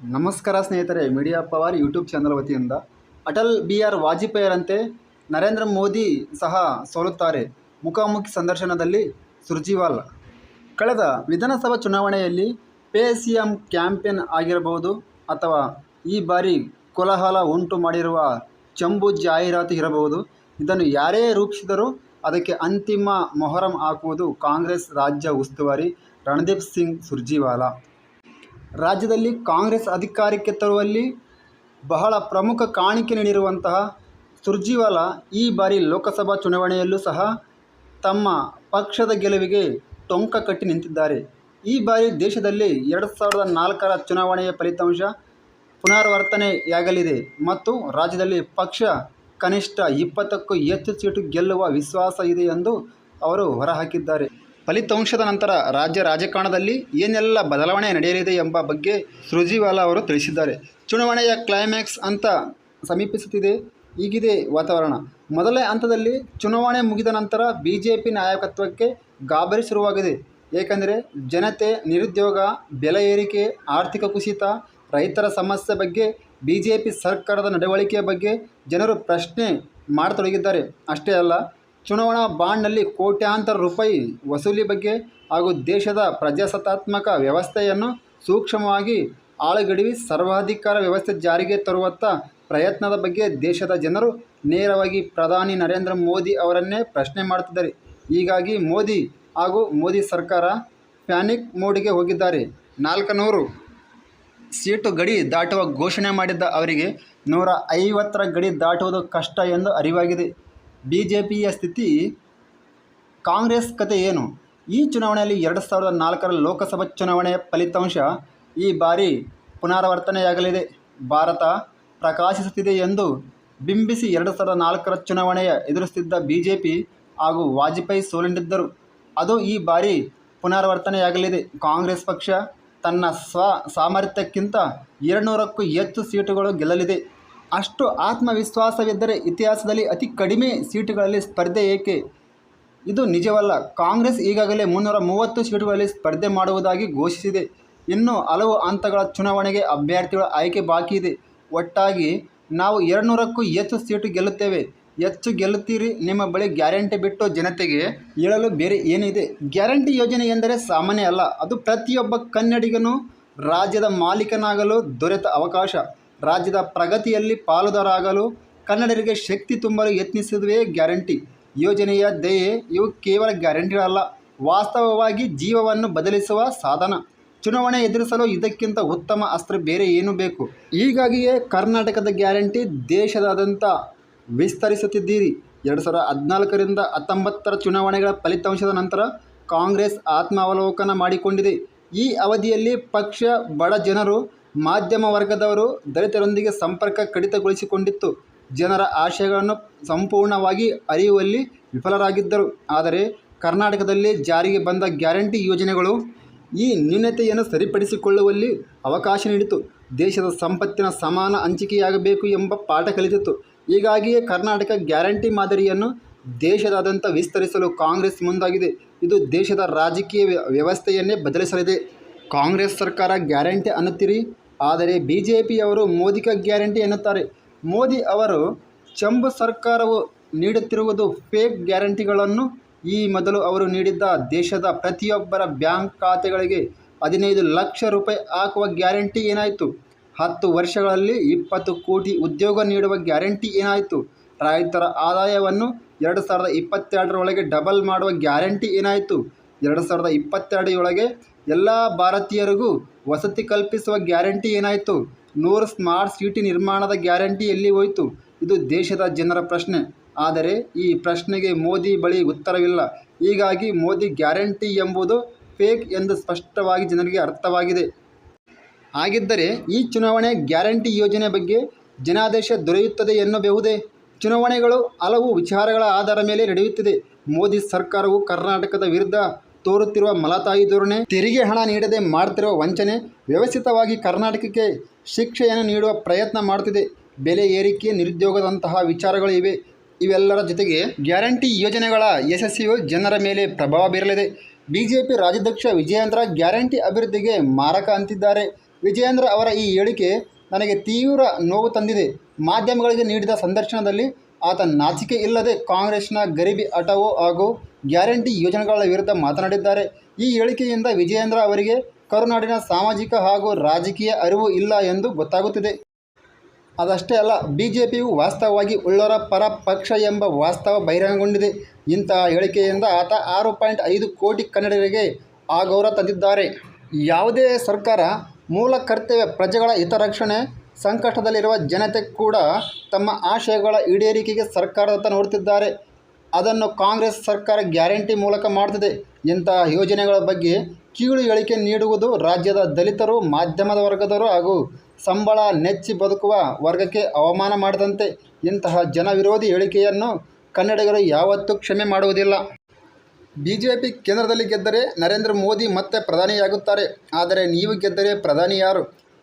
ನಮಸ್ಕಾರ ಸ್ನೇಹಿತರೆ, media power YouTube channel ವತಿಯಿಂದ. ಅಟಲ್ ಬಿ ಆರ್ ವಾಜಪೇಯಿಯರಂತೆ ನರೇಂದ್ರ ಮೋದಿ ಸಹ ಸೋಲುತ್ತಾರೆ. ಮುಖಾಮುಖಿ ಸಂದರ್ಶನದಲ್ಲಿ ಸುರ್ಜಿವಾಲ್. ಕಳೆದ ವಿಧಾನಸಭಾ ಚುನಾವಣೆಯಲ್ಲಿ ಪೇ ಸಿ ಎಂ ಕ್ಯಾಂಪೇನ್ ಆಗಿರಬಹುದು ಅಥವಾ ಈ ಬಾರಿ ಕೋಲಾಹಲ ಉಂಟು ಮಾಡಿರುವ ಚಂಬು ಜಾಹೀರಾತು ಇರಬಹುದು. ಇದನ್ನು ಯಾರೇ ರೂಪಿಸಿದರೂ ಅದಕ್ಕೆ ಅಂತಿಮ ಮೊಹರಂ ಹಾಕುವುದು ಕಾಂಗ್ರೆಸ್ ರಾಜ್ಯ ಉಸ್ತುವಾರಿ ರಣದೀಪ್ ಸಿಂಗ್ ಸುರ್ಜಿವಾಲಾ. ರಾಜ್ಯದಲ್ಲಿ ಕಾಂಗ್ರೆಸ್ ಅಧಿಕಾರಕ್ಕೆ ತರುವಲ್ಲಿ ಬಹಳ ಪ್ರಮುಖ ಕಾಣಿಕೆ ನೀಡಿರುವಂತಹ ಸುರ್ಜಿವಾಲಾ ಈ ಬಾರಿ ಲೋಕಸಭಾ ಚುನಾವಣೆಯಲ್ಲೂ ಸಹ ತಮ್ಮ ಪಕ್ಷದ ಗೆಲುವಿಗೆ ಟೊಂಕ ಕಟ್ಟಿ ನಿಂತಿದ್ದಾರೆ. ಈ ಬಾರಿ ದೇಶದಲ್ಲಿ ಎರಡು ಸಾವಿರದ ನಾಲ್ಕರ ಚುನಾವಣೆಯ ಫಲಿತಾಂಶ ಪುನರಾವರ್ತನೆಯಾಗಲಿದೆ ಮತ್ತು ರಾಜ್ಯದಲ್ಲಿ ಪಕ್ಷ ಕನಿಷ್ಠ ಇಪ್ಪತ್ತಕ್ಕೂ ಹೆಚ್ಚು ಸೀಟು ಗೆಲ್ಲುವ ವಿಶ್ವಾಸ ಇದೆ ಎಂದು ಅವರು ಹೊರಹಾಕಿದ್ದಾರೆ. ಫಲಿತಾಂಶದ ನಂತರ ರಾಜ್ಯ ರಾಜಕಾರಣದಲ್ಲಿ ಏನೆಲ್ಲ ಬದಲಾವಣೆ ನಡೆಯಲಿದೆ ಎಂಬ ಬಗ್ಗೆ ಸುರ್ಜಿವಾಲಾ ಅವರು ತಿಳಿಸಿದ್ದಾರೆ. ಚುನಾವಣೆಯ ಕ್ಲೈಮ್ಯಾಕ್ಸ್ ಅಂತ ಸಮೀಪಿಸುತ್ತಿದೆ. ಈಗಿದೆ ವಾತಾವರಣ. ಮೊದಲೇ ಹಂತದಲ್ಲಿ ಚುನಾವಣೆ ಮುಗಿದ ನಂತರ ಬಿ ಜೆ ಪಿ ನಾಯಕತ್ವಕ್ಕೆ ಗಾಬರಿ ಶುರುವಾಗಿದೆ. ಏಕೆಂದರೆ ಜನತೆ, ನಿರುದ್ಯೋಗ, ಬೆಲೆ ಏರಿಕೆ, ಆರ್ಥಿಕ ಕುಸಿತ, ರೈತರ ಸಮಸ್ಯೆ ಬಗ್ಗೆ ಬಿ ಜೆ ಪಿ ಸರ್ಕಾರದ ನಡವಳಿಕೆಯ ಬಗ್ಗೆ ಜನರು ಪ್ರಶ್ನೆ ಮಾಡತೊಡಗಿದ್ದಾರೆ. ಅಷ್ಟೇ ಅಲ್ಲ ಚುನಾವಣಾ ಬಾಂಡ್ನಲ್ಲಿ ಕೋಟ್ಯಾಂತರ ರೂಪಾಯಿ ವಸೂಲಿ ಬಗ್ಗೆ ಹಾಗೂ ದೇಶದ ಪ್ರಜಾಸತ್ತಾತ್ಮಕ ವ್ಯವಸ್ಥೆಯನ್ನು ಸೂಕ್ಷ್ಮವಾಗಿ ಆಳಗಡಿವಿ ಸರ್ವಾಧಿಕಾರ ವ್ಯವಸ್ಥೆ ಜಾರಿಗೆ ತರುವತ್ತ ಪ್ರಯತ್ನದ ಬಗ್ಗೆ ದೇಶದ ಜನರು ನೇರವಾಗಿ ಪ್ರಧಾನಿ ನರೇಂದ್ರ ಮೋದಿ ಅವರನ್ನೇ ಪ್ರಶ್ನೆ ಮಾಡುತ್ತಿದ್ದಾರೆ. ಹೀಗಾಗಿ ಮೋದಿ ಹಾಗೂ ಮೋದಿ ಸರ್ಕಾರ ಪ್ಯಾನಿಕ್ ಮೋಡಿಗೆ ಹೋಗಿದ್ದಾರೆ. ನಾಲ್ಕುನೂರು ಸೀಟು ಗಡಿ ದಾಟುವ ಘೋಷಣೆ ಮಾಡಿದ್ದ ಅವರಿಗೆ ನೂರ ಐವತ್ತರ ಗಡಿ ದಾಟುವುದು ಕಷ್ಟ ಎಂದು ಅರಿವಾಗಿದೆ. ಬಿ ಜೆ ಪಿಯ ಸ್ಥಿತಿ, ಕಾಂಗ್ರೆಸ್ ಕತೆ ಏನು? ಈ ಚುನಾವಣೆಯಲ್ಲಿ ಎರಡು ಸಾವಿರದ ನಾಲ್ಕರ ಲೋಕಸಭಾ ಚುನಾವಣೆಯ ಫಲಿತಾಂಶ ಈ ಬಾರಿ ಪುನರಾವರ್ತನೆಯಾಗಲಿದೆ. ಭಾರತ ಪ್ರಕಾಶಿಸುತ್ತಿದೆ ಎಂದು ಬಿಂಬಿಸಿ ಎರಡು ಸಾವಿರದ ನಾಲ್ಕರ ಚುನಾವಣೆಯ ಎದುರಿಸುತ್ತಿದ್ದ ಬಿ ಜೆ ಪಿ ಹಾಗೂ ವಾಜಪೇಯಿ ಸೋಲುಂಡಿದ್ದರು. ಅದು ಈ ಬಾರಿ ಪುನರಾವರ್ತನೆಯಾಗಲಿದೆ. ಕಾಂಗ್ರೆಸ್ ಪಕ್ಷ ತನ್ನ ಸ್ವ ಸಾಮರ್ಥ್ಯಕ್ಕಿಂತ ಎರಡುನೂರಕ್ಕೂ ಹೆಚ್ಚು ಸೀಟುಗಳು ಗೆಲ್ಲಲಿದೆ. ಅಷ್ಟು ಆತ್ಮವಿಶ್ವಾಸವಿದ್ದರೆ ಇತಿಹಾಸದಲ್ಲಿ ಅತಿ ಕಡಿಮೆ ಸೀಟುಗಳಲ್ಲಿ ಸ್ಪರ್ಧೆ ಏಕೆ? ಇದು ನಿಜವಲ್ಲ. ಕಾಂಗ್ರೆಸ್ ಈಗಾಗಲೇ ಮುನ್ನೂರ ಮೂವತ್ತು ಸೀಟುಗಳಲ್ಲಿ ಸ್ಪರ್ಧೆ ಮಾಡುವುದಾಗಿ ಘೋಷಿಸಿದೆ. ಇನ್ನು ಹಲವು ಹಂತಗಳ ಚುನಾವಣೆಗೆ ಅಭ್ಯರ್ಥಿಗಳ ಆಯ್ಕೆ ಬಾಕಿ ಇದೆ. ಒಟ್ಟಾಗಿ ನಾವು ಎರಡುನೂರಕ್ಕೂ ಹೆಚ್ಚು ಸೀಟು ಗೆಲ್ಲುತ್ತೇವೆ. ಹೆಚ್ಚು ಗೆಲ್ಲುತ್ತೀರಿ ನಿಮ್ಮ ಬಳಿ ಗ್ಯಾರಂಟಿ ಬಿಟ್ಟು ಜನತೆಗೆ ಹೇಳಲು ಬೇರೆ ಏನಿದೆ? ಗ್ಯಾರಂಟಿ ಯೋಜನೆ ಎಂದರೆ ಸಾಮಾನ್ಯ ಅಲ್ಲ. ಅದು ಪ್ರತಿಯೊಬ್ಬ ಕನ್ನಡಿಗನು ರಾಜ್ಯದ ಮಾಲೀಕನಾಗಲು ದೊರೆತ ಅವಕಾಶ. ರಾಜ್ಯದ ಪ್ರಗತಿಯಲ್ಲಿ ಪಾಲುದಾರಾಗಲು ಕನ್ನಡರಿಗೆ ಶಕ್ತಿ ತುಂಬಲು ಯತ್ನಿಸುವುದೇ ಗ್ಯಾರಂಟಿ. ಯೋಜನೆಯ ದಯೆ ಇವು ಕೇವಲ ಗ್ಯಾರಂಟಿಗಳಲ್ಲ ವಾಸ್ತವವಾಗಿ ಜೀವವನ್ನು ಬದಲಿಸುವ ಸಾಧನ. ಚುನಾವಣೆ ಎದುರಿಸಲು ಇದಕ್ಕಿಂತ ಉತ್ತಮ ಅಸ್ತ್ರ ಬೇರೆ ಏನು ಬೇಕು. ಹೀಗಾಗಿಯೇ ಕರ್ನಾಟಕದ ಗ್ಯಾರಂಟಿ ದೇಶದಾದ್ಯಂತ ವಿಸ್ತರಿಸುತ್ತಿದ್ದೀರಿ. ಎರಡು ಸಾವಿರದ ಹದಿನಾಲ್ಕರಿಂದ ಹತ್ತೊಂಬತ್ತರ ಚುನಾವಣೆಗಳ ಫಲಿತಾಂಶದ ನಂತರ ಕಾಂಗ್ರೆಸ್ ಆತ್ಮಾವಲೋಕನ ಮಾಡಿಕೊಂಡಿದೆ. ಈ ಅವಧಿಯಲ್ಲಿ ಪಕ್ಷ, ಬಡ ಜನರು ಮಾಧ್ಯಮ ವರ್ಗದವರು ದಲಿತರೊಂದಿಗೆ ಸಂಪರ್ಕ ಕಡಿತಗೊಳಿಸಿಕೊಂಡಿತ್ತು. ಜನರ ಆಶಯಗಳನ್ನು ಸಂಪೂರ್ಣವಾಗಿ ಅರಿಯುವಲ್ಲಿ ವಿಫಲರಾಗಿದ್ದರು. ಆದರೆ ಕರ್ನಾಟಕದಲ್ಲಿ ಜಾರಿಗೆ ಬಂದ ಗ್ಯಾರಂಟಿ ಯೋಜನೆಗಳು ಈ ನ್ಯೂನತೆಯನ್ನು ಸರಿಪಡಿಸಿಕೊಳ್ಳುವಲ್ಲಿ ಅವಕಾಶ ನೀಡಿತು. ದೇಶದ ಸಂಪತ್ತಿನ ಸಮಾನ ಹಂಚಿಕೆಯಾಗಬೇಕು ಎಂಬ ಪಾಠ ಕಲಿತಿತ್ತು. ಹೀಗಾಗಿಯೇ ಕರ್ನಾಟಕ ಗ್ಯಾರಂಟಿ ಮಾದರಿಯನ್ನು ದೇಶದಾದ್ಯಂತ ವಿಸ್ತರಿಸಲು ಕಾಂಗ್ರೆಸ್ ಮುಂದಾಗಿದೆ. ಇದು ದೇಶದ ರಾಜಕೀಯ ವ್ಯ- ವ್ಯವಸ್ಥೆಯನ್ನೇ ಬದಲಿಸಲಿದೆ. ಕಾಂಗ್ರೆಸ್ ಸರ್ಕಾರ ಗ್ಯಾರಂಟಿ ಅನ್ನುತ್ತೀರಿ ಆದರೆ ಬಿ ಜೆ ಪಿಯವರು ಮೋದಿಕ ಗ್ಯಾರಂಟಿ ಎನ್ನುತ್ತಾರೆ. ಮೋದಿ ಅವರು ಚಂಬು ಸರ್ಕಾರವು ನೀಡುತ್ತಿರುವುದು ಫೇಕ್ ಗ್ಯಾರಂಟಿಗಳನ್ನು. ಈ ಮೊದಲು ಅವರು ನೀಡಿದ್ದ ದೇಶದ ಪ್ರತಿಯೊಬ್ಬರ ಬ್ಯಾಂಕ್ ಖಾತೆಗಳಿಗೆ ಹದಿನೈದು ಲಕ್ಷ ರೂಪಾಯಿ ಹಾಕುವ ಗ್ಯಾರಂಟಿ ಏನಾಯಿತು? ಹತ್ತು ವರ್ಷಗಳಲ್ಲಿ ಇಪ್ಪತ್ತು ಕೋಟಿ ಉದ್ಯೋಗ ನೀಡುವ ಗ್ಯಾರಂಟಿ ಏನಾಯಿತು? ರೈತರ ಆದಾಯವನ್ನು ಎರಡು ಸಾವಿರದ ಇಪ್ಪತ್ತೆರಡರೊಳಗೆ ಡಬಲ್ ಮಾಡುವ ಗ್ಯಾರಂಟಿ ಏನಾಯಿತು? ಎರಡು ಸಾವಿರದ ಇಪ್ಪತ್ತೆರಡರೊಳಗೆ ಎಲ್ಲ ಭಾರತೀಯರಿಗೂ ವಸತಿ ಕಲ್ಪಿಸುವ ಗ್ಯಾರಂಟಿ ಏನಾಯಿತು? ನೂರು ಸ್ಮಾರ್ಟ್ ಸಿಟಿ ನಿರ್ಮಾಣದ ಗ್ಯಾರಂಟಿ ಎಲ್ಲಿ ಹೋಯಿತು? ಇದು ದೇಶದ ಜನರ ಪ್ರಶ್ನೆ. ಆದರೆ ಈ ಪ್ರಶ್ನೆಗೆ ಮೋದಿ ಬಳಿ ಉತ್ತರವಿಲ್ಲ. ಹೀಗಾಗಿ ಮೋದಿ ಗ್ಯಾರಂಟಿ ಎಂಬುದು ಫೇಕ್ ಎಂದು ಸ್ಪಷ್ಟವಾಗಿ ಜನರಿಗೆ ಅರ್ಥವಾಗಿದೆ. ಹಾಗಿದ್ದರೆ ಈ ಚುನಾವಣೆ ಗ್ಯಾರಂಟಿ ಯೋಜನೆ ಬಗ್ಗೆ ಜನಾದೇಶ ದೊರೆಯುತ್ತದೆ ಎನ್ನಬಹುದೇ? ಚುನಾವಣೆಗಳು ಹಲವು ವಿಚಾರಗಳ ಆಧಾರ ಮೇಲೆ ನಡೆಯುತ್ತಿದೆ. ಮೋದಿ ಸರ್ಕಾರವು ಕರ್ನಾಟಕದ ವಿರುದ್ಧ ತೋರುತ್ತಿರುವ ಮಲತಾಯಿ ಧೋರಣೆ, ತೆರಿಗೆ ಹಣ ನೀಡದೆ ಮಾಡ್ತಿರುವ ವಂಚನೆ, ವ್ಯವಸ್ಥಿತವಾಗಿ ಕರ್ನಾಟಕಕ್ಕೆ ಶಿಕ್ಷೆಯನ್ನು ನೀಡುವ ಪ್ರಯತ್ನ ಮಾಡುತ್ತಿದೆ. ಬೆಲೆ ಏರಿಕೆ, ನಿರುದ್ಯೋಗದಂತಹ ವಿಚಾರಗಳು ಇವೆ. ಇವೆಲ್ಲರ ಜೊತೆಗೆ ಗ್ಯಾರಂಟಿ ಯೋಜನೆಗಳ ಯಶಸ್ಸಿಯು ಜನರ ಮೇಲೆ ಪ್ರಭಾವ ಬೀರಲಿದೆ. ಬಿಜೆಪಿ ರಾಜ್ಯಾಧ್ಯಕ್ಷ ವಿಜಯೇಂದ್ರ ಗ್ಯಾರಂಟಿ ಅಭಿವೃದ್ಧಿಗೆ ಮಾರಕ ಅಂತಿದ್ದಾರೆ. ವಿಜಯೇಂದ್ರ ಅವರ ಈ ಹೇಳಿಕೆ ನನಗೆ ತೀವ್ರ ನೋವು ತಂದಿದೆ. ಮಾಧ್ಯಮಗಳಿಗೆ ನೀಡಿದ ಸಂದರ್ಶನದಲ್ಲಿ ಆತ ನಾಚಿಕೆ ಇಲ್ಲದೆ ಕಾಂಗ್ರೆಸ್ನ ಗರಿಬಿ ಅಟವು ಹಾಗೂ ಗ್ಯಾರಂಟಿ ಯೋಜನೆಗಳ ವಿರುದ್ಧ ಮಾತನಾಡಿದ್ದಾರೆ. ಈ ಹೇಳಿಕೆಯಿಂದ ವಿಜಯೇಂದ್ರ ಅವರಿಗೆ ಕರುನಾಡಿನ ಸಾಮಾಜಿಕ ಹಾಗೂ ರಾಜಕೀಯ ಅರಿವು ಇಲ್ಲ ಎಂದು ಗೊತ್ತಾಗುತ್ತಿದೆ. ಅದಷ್ಟೇ ಅಲ್ಲ ಬಿ ಜೆ ಪಿಯು ವಾಸ್ತವವಾಗಿ ಉಳ್ಳರ ಪರ ಪಕ್ಷ ಎಂಬ ವಾಸ್ತವ ಬಹಿರಂಗಗೊಂಡಿದೆ. ಇಂತಹ ಹೇಳಿಕೆಯಿಂದ ಆತ ಆರು ಪಾಯಿಂಟ್ ಐದು ಕೋಟಿ ಕನ್ನಡಿಗರಿಗೆ ಗೌರವ ತಂದಿದ್ದಾರೆ. ಯಾವುದೇ ಸರ್ಕಾರ ಮೂಲ ಕರ್ತವ್ಯ ಪ್ರಜೆಗಳ ಹಿತರಕ್ಷಣೆ ಸಂಕಷ್ಟದಲ್ಲಿರುವ ಜನತೆ ಕೂಡ ತಮ್ಮ ಆಶಯಗಳ ಈಡೇರಿಕೆಗೆ ಸರ್ಕಾರದತ್ತ ನೋಡುತ್ತಿದ್ದಾರೆ. ಅದನ್ನು ಕಾಂಗ್ರೆಸ್ ಸರ್ಕಾರ ಗ್ಯಾರಂಟಿ ಮೂಲಕ ಮಾಡುತ್ತಿದೆ ಇಂತಹ ಯೋಜನೆಗಳ ಬಗ್ಗೆ ಕೀಳು ಹೇಳಿಕೆ ನೀಡುವುದು ರಾಜ್ಯದ ದಲಿತರು, ಮಾಧ್ಯಮದ ವರ್ಗದವರು ಹಾಗೂ ಸಂಬಳ ನೆಚ್ಚಿ ಬದುಕುವ ವರ್ಗಕ್ಕೆ ಅವಮಾನ ಮಾಡದಂತೆ ಇಂತಹ ಜನವಿರೋಧಿ ಹೇಳಿಕೆಯನ್ನು ಕನ್ನಡಿಗರು ಯಾವತ್ತೂ ಕ್ಷಮೆ ಮಾಡುವುದಿಲ್ಲ. ಬಿ ಜೆ ಪಿ ಕೇಂದ್ರದಲ್ಲಿ ಗೆದ್ದರೆ ನರೇಂದ್ರ ಮೋದಿ ಮತ್ತೆ ಪ್ರಧಾನಿಯಾಗುತ್ತಾರೆ. ಆದರೆ ನೀವು ಗೆದ್ದರೆ ಪ್ರಧಾನಿ ಯಾರು?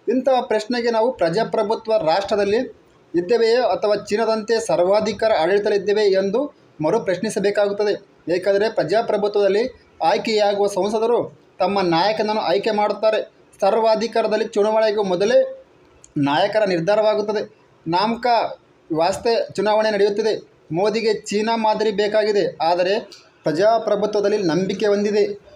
ಇಂತಹ ಪ್ರಶ್ನೆಗೆ ನಾವು ಪ್ರಜಾಪ್ರಭುತ್ವ ರಾಷ್ಟ್ರದಲ್ಲಿ ಇದ್ದೇವೆಯೇ ಅಥವಾ ಚೀನಾದಂತೆ ಸರ್ವಾಧಿಕಾರ ಆಡಳಿತದಲ್ಲಿದ್ದೇವೆ ಎಂದು ಮರು ಪ್ರಶ್ನಿಸಬೇಕಾಗುತ್ತದೆ. ಏಕೆಂದರೆ ಪ್ರಜಾಪ್ರಭುತ್ವದಲ್ಲಿ ಆಯ್ಕೆಯಾಗುವ ಸಂಸದರು ತಮ್ಮ ನಾಯಕನನ್ನು ಆಯ್ಕೆ ಮಾಡುತ್ತಾರೆ. ಸರ್ವಾಧಿಕಾರದಲ್ಲಿ ಚುನಾವಣೆಗೂ ಮೊದಲೇ ನಾಯಕರ ನಿರ್ಧಾರವಾಗುತ್ತದೆ. ನಾಮಕ ವ್ಯವಸ್ಥೆ ಚುನಾವಣೆ ನಡೆಯುತ್ತಿದೆ. ಮೋದಿಗೆ ಚೀನಾ ಮಾದರಿ ಬೇಕಾಗಿದೆ. ಆದರೆ ಪ್ರಜಾಪ್ರಭುತ್ವದಲ್ಲಿ ನಂಬಿಕೆ ಹೊಂದಿದೆ.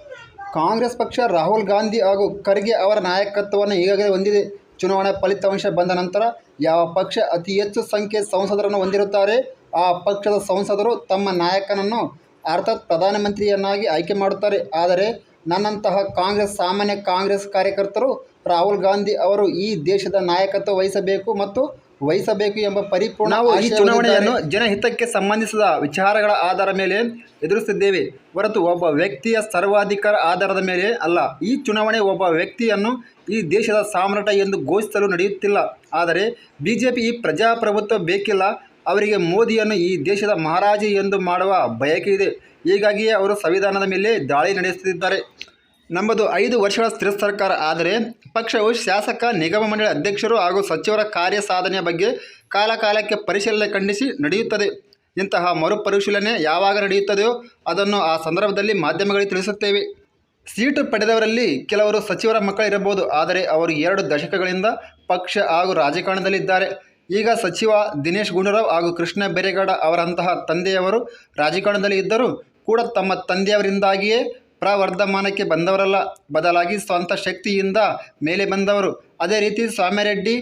ಕಾಂಗ್ರೆಸ್ ಪಕ್ಷ ರಾಹುಲ್ ಗಾಂಧಿ ಹಾಗೂ ಖರ್ಗೆ ಅವರ ನಾಯಕತ್ವವನ್ನು ಈಗಾಗಲೇ ಹೊಂದಿದೆ. ಚುನಾವಣಾ ಫಲಿತಾಂಶ ಬಂದ ನಂತರ ಯಾವ ಪಕ್ಷ ಅತಿ ಹೆಚ್ಚು ಸಂಖ್ಯೆ ಸಂಸದರನ್ನು ಹೊಂದಿರುತ್ತಾರೆ? ಆ ಪಕ್ಷದ ಸಂಸದರು ತಮ್ಮ ನಾಯಕನನ್ನು ಅರ್ಥಾತ್ ಪ್ರಧಾನಮಂತ್ರಿಯನ್ನಾಗಿ ಆಯ್ಕೆ ಮಾಡುತ್ತಾರೆ. ಆದರೆ ನನ್ನಂತಹ ಕಾಂಗ್ರೆಸ್, ಸಾಮಾನ್ಯ ಕಾಂಗ್ರೆಸ್ ಕಾರ್ಯಕರ್ತರು ರಾಹುಲ್ ಗಾಂಧಿ ಅವರು ಈ ದೇಶದ ನಾಯಕತ್ವ ವಹಿಸಬೇಕು ಮತ್ತು ವಹಿಸಬೇಕು ಎಂಬ ಪರಿಪೂರ್ಣ ನಾವು ಈ ಚುನಾವಣೆಯನ್ನು ಜನಹಿತಕ್ಕೆ ಸಂಬಂಧಿಸಿದ ವಿಚಾರಗಳ ಆಧಾರದ ಮೇಲೆ ಎದುರಿಸುತ್ತಿದ್ದೇವೆ. ಹೊರತು ಒಬ್ಬ ವ್ಯಕ್ತಿಯ ಸರ್ವಾಧಿಕಾರ ಆಧಾರದ ಮೇಲೆ ಅಲ್ಲ. ಈ ಚುನಾವಣೆ ಒಬ್ಬ ವ್ಯಕ್ತಿಯನ್ನು ಈ ದೇಶದ ಸಾಮ್ರಾಟ ಎಂದು ಘೋಷಿಸಲು ನಡೆಯುತ್ತಿಲ್ಲ. ಆದರೆ ಬಿ ಜೆ ಪಿ ಈ ಪ್ರಜಾಪ್ರಭುತ್ವ ಬೇಕಿಲ್ಲ. ಅವರಿಗೆ ಮೋದಿಯನ್ನು ಈ ದೇಶದ ಮಹಾರಾಜ ಎಂದು ಮಾಡುವ ಬಯಕೆ ಇದೆ. ಹೀಗಾಗಿಯೇ ಅವರು ಸಂವಿಧಾನದ ಮೇಲೆ ದಾಳಿ ನಡೆಸುತ್ತಿದ್ದಾರೆ. ನಮ್ಮದು ಐದು ವರ್ಷಗಳ ಸ್ಥಿರ ಸರ್ಕಾರ. ಆದರೆ ಪಕ್ಷವು ಶಾಸಕ, ನಿಗಮ ಮಂಡಳಿ ಅಧ್ಯಕ್ಷರು ಹಾಗೂ ಸಚಿವರ ಕಾರ್ಯ ಸಾಧನೆಯ ಬಗ್ಗೆ ಕಾಲಕಾಲಕ್ಕೆ ಪರಿಶೀಲನೆ ಖಂಡಿಸಿ ನಡೆಯುತ್ತದೆ. ಇಂತಹ ಮರುಪರಿಶೀಲನೆ ಯಾವಾಗ ನಡೆಯುತ್ತದೆಯೋ ಅದನ್ನು ಆ ಸಂದರ್ಭದಲ್ಲಿ ಮಾಧ್ಯಮಗಳಿಗೆ ತಿಳಿಸುತ್ತೇವೆ. ಸೀಟು ಪಡೆದವರಲ್ಲಿ ಕೆಲವರು ಸಚಿವರ ಮಕ್ಕಳಿರಬಹುದು ಆದರೆ ಅವರು ಎರಡು ದಶಕಗಳಿಂದ ಪಕ್ಷ ಹಾಗೂ ರಾಜಕಾರಣದಲ್ಲಿದ್ದಾರೆ. ಈಗ ಸಚಿವ ದಿನೇಶ್ ಗುಂಡೂರಾವ್ ಹಾಗೂ ಕೃಷ್ಣ ಬೈರೇಗೌಡ ಅವರಂತಹ ತಂದೆಯವರು ರಾಜಕಾರಣದಲ್ಲಿ ಇದ್ದರೂ ಕೂಡ ತಮ್ಮ ತಂದೆಯವರಿಂದಾಗಿಯೇ ಪ್ರವರ್ಧಮಾನಕ್ಕೆ ಬಂದವರಲ್ಲ. ಬದಲಾಗಿ ಸ್ವಂತ ಶಕ್ತಿಯಿಂದ ಮೇಲೆ ಬಂದವರು. ಅದೇ ರೀತಿ ಸ್ವಾಮಿರೆಡ್ಡಿ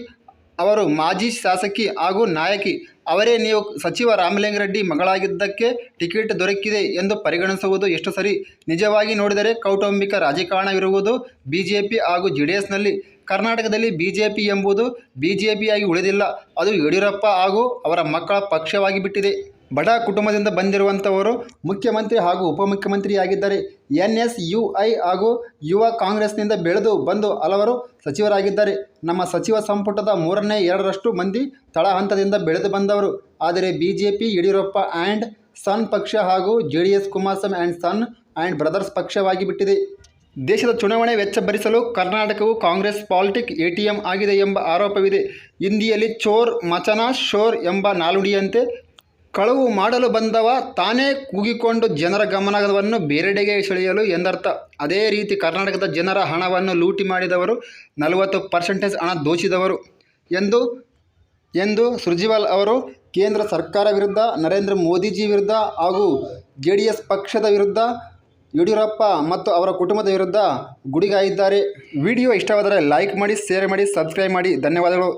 ಅವರು ಮಾಜಿ ಶಾಸಕಿ ಹಾಗೂ ನಾಯಕಿ. ಅವರೇ ನೀವು ಸಚಿವ ರಾಮಲಿಂಗರೆಡ್ಡಿ ಮಗಳಾಗಿದ್ದಕ್ಕೆ ಟಿಕೆಟ್ ದೊರಕಿದೆ ಎಂದು ಪರಿಗಣಿಸುವುದು ಎಷ್ಟು ಸರಿ? ನಿಜವಾಗಿ ನೋಡಿದರೆ ಕೌಟುಂಬಿಕ ರಾಜಕಾರಣವಿರುವುದು ಬಿ ಜೆ ಪಿ ಹಾಗೂ ಜೆ ಡಿ ಎಸ್ನಲ್ಲಿ ಕರ್ನಾಟಕದಲ್ಲಿ ಬಿ ಜೆ ಪಿ ಎಂಬುದು ಬಿ ಜೆ ಪಿಯಾಗಿ ಉಳಿದಿಲ್ಲ. ಅದು ಯಡಿಯೂರಪ್ಪ ಹಾಗೂ ಅವರ ಮಕ್ಕಳ ಪಕ್ಷವಾಗಿ ಬಿಟ್ಟಿದೆ. ಬಡ ಕುಟುಂಬದಿಂದ ಬಂದಿರುವಂಥವರು ಮುಖ್ಯಮಂತ್ರಿ ಹಾಗೂ ಉಪಮುಖ್ಯಮಂತ್ರಿಯಾಗಿದ್ದಾರೆ. ಎನ್ ಎಸ್ ಯು ಐ ಹಾಗೂ ಯುವ ಕಾಂಗ್ರೆಸ್ನಿಂದ ಬೆಳೆದು ಬಂದು ಹಲವರು ಸಚಿವರಾಗಿದ್ದಾರೆ. ನಮ್ಮ ಸಚಿವ ಸಂಪುಟದ ಮೂರನೇ ಎರಡರಷ್ಟು ಮಂದಿ ತಳ ಹಂತದಿಂದ ಬೆಳೆದು ಬಂದವರು. ಆದರೆ B J P Yediyurappa and son ಪಕ್ಷ ಹಾಗೂ J D S Kumaraswamy and son and brothers ಪಕ್ಷವಾಗಿ ಬಿಟ್ಟಿದೆ. ದೇಶದ ಚುನಾವಣೆ ವೆಚ್ಚ ಭರಿಸಲು ಕರ್ನಾಟಕವು Congress politic A T M ಆಗಿದೆ ಎಂಬ ಆರೋಪವಿದೆ. ಹಿಂದಿಯಲ್ಲಿ ಚೋರ್ ಮಚನಾ ಶೋರ್ ಎಂಬ ನಾನುಡಿಯಂತೆ ಕಳವು ಮಾಡಲು ಬಂದವ ತಾನೇ ಕೂಗಿಕೊಂಡು ಜನರ ಗಮನವನ್ನು ಬೇರೆಡೆಗೆ ಸೆಳೆಯಲು ಎಂದರ್ಥ. ಅದೇ ರೀತಿ ಕರ್ನಾಟಕದ ಜನರ ಹಣವನ್ನು ಲೂಟಿ ಮಾಡಿದವರು ನಲವತ್ತು ಪರ್ಸೆಂಟೇಜ್ ಹಣ ದೋಚಿದವರು ಎಂದು ಎಂದು ಸುರ್ಜಿವಾಲ್ ಅವರು ಕೇಂದ್ರ ಸರ್ಕಾರ ವಿರುದ್ಧ, ನರೇಂದ್ರ ಮೋದಿಜಿ ವಿರುದ್ಧ ಹಾಗೂ ಜೆ ಡಿ ಎಸ್ ಪಕ್ಷದ ವಿರುದ್ಧ, ಯಡಿಯೂರಪ್ಪ ಮತ್ತು ಅವರ ಕುಟುಂಬದ ವಿರುದ್ಧ ಗುಡಿಗಾಯಿದ್ದಾರೆ. ವಿಡಿಯೋ ಇಷ್ಟವಾದರೆ ಲೈಕ್ ಮಾಡಿ, ಶೇರ್ ಮಾಡಿ, ಸಬ್ಸ್ಕ್ರೈಬ್ ಮಾಡಿ. ಧನ್ಯವಾದಗಳು.